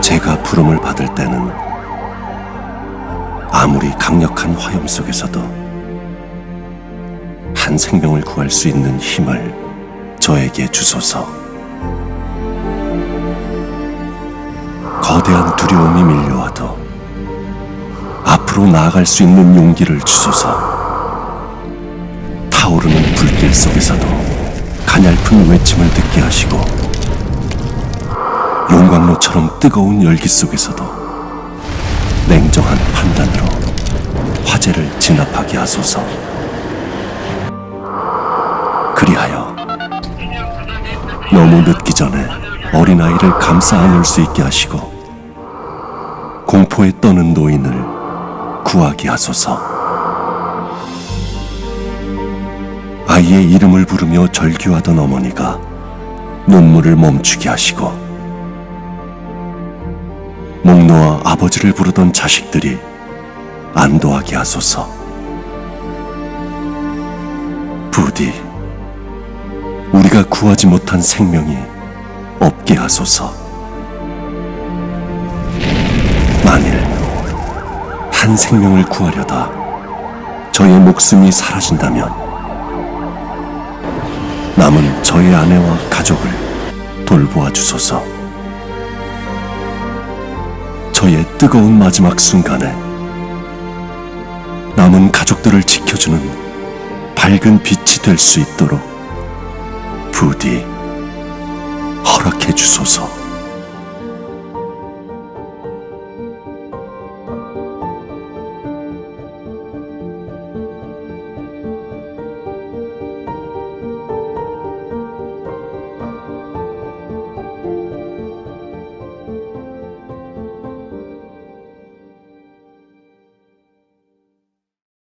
제가 부름을 받을 때는 아무리 강력한 화염 속에서도 한 생명을 구할 수 있는 힘을 저에게 주소서. 거대한 두려움이 밀려와도 앞으로 나아갈 수 있는 용기를 주소서. 타오르는 불길 속에서도 가냘픈 외침을 듣게 하시고 용광로처럼 뜨거운 열기 속에서도 냉정한 판단으로 화재를 진압하게 하소서. 그리하여 너무 늦기 전에 어린아이를 감싸 안을 수 있게 하시고 공포에 떠는 노인을 구하게 하소서. 아이의 이름을 부르며 절규하던 어머니가 눈물을 멈추게 하시고 목 놓아 아버지를 부르던 자식들이 안도하게 하소서. 부디 우리가 구하지 못한 생명이 없게 하소서. 만일 한 생명을 구하려다 저의 목숨이 사라진다면 저의 아내와 가족을 돌보아 주소서. 저의 뜨거운 마지막 순간에 남은 가족들을 지켜주는 밝은 빛이 될 수 있도록 부디 허락해 주소서.